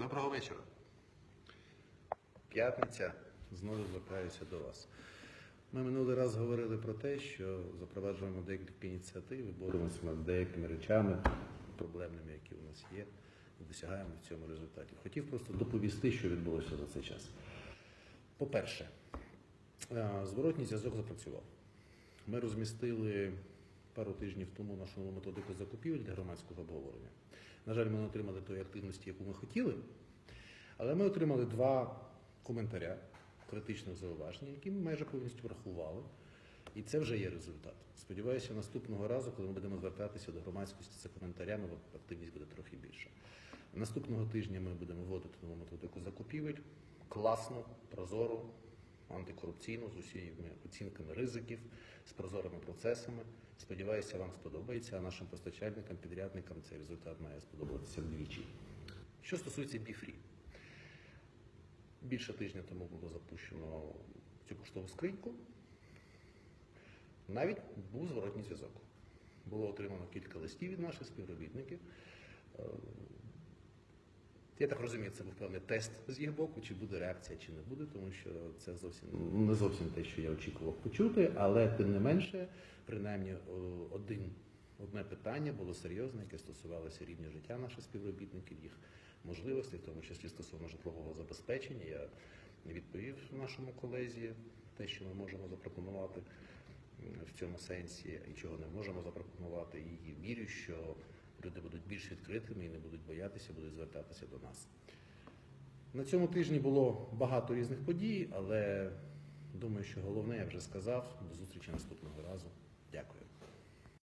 Доброго вечора. П'ятниця. Знову звертаюся до вас. Ми минулий раз говорили про те, що запроваджуємо декілька ініціатив, боремося над деякими речами, проблемними, які у нас є, і досягаємо в цьому результаті. Хотів просто доповісти, що відбулося за цей час. По-перше, е, зворотній зв'язок запрацював. Ми розмістили пару тижнів тому нашу методику закупівель для громадського обговорення. На жаль, ми не отримали тої активності, яку ми хотіли, але ми отримали два коментаря критичних зауважень, які ми майже повністю врахували. І це вже є результат. Сподіваюся, наступного разу, коли ми будемо звертатися до громадськості за коментарями, активність буде трохи більша. Наступного тижня ми будемо вводити нову методику закупівель. Класно, прозоро, антикорупційну, з усіма оцінками ризиків, з прозорими процесами. Сподіваюся, вам сподобається, а нашим постачальникам, підрядникам цей результат має сподобатися вдвічі. Що стосується Біфрі, більше тижня тому було запущено цю поштову скриньку. Навіть був зворотній зв'язок. Було отримано кілька листів від наших співробітників. Я так розумію, це був певний тест з їх боку, чи буде реакція, чи не буде, тому що це зовсім не зовсім те, що я очікував почути, але тим не менше, принаймні один, одне питання було серйозне, яке стосувалося рівня життя наших співробітників, їх можливостей, в тому числі стосовно житлового забезпечення. Я відповів нашому колезі те, що ми можемо запропонувати в цьому сенсі, і чого не можемо запропонувати. І вірю, що люди будуть більш відкритими і не будуть боятися, будуть звертатися до нас. На цьому тижні було багато різних подій, але думаю, що головне я вже сказав. До зустрічі наступного разу. Дякую.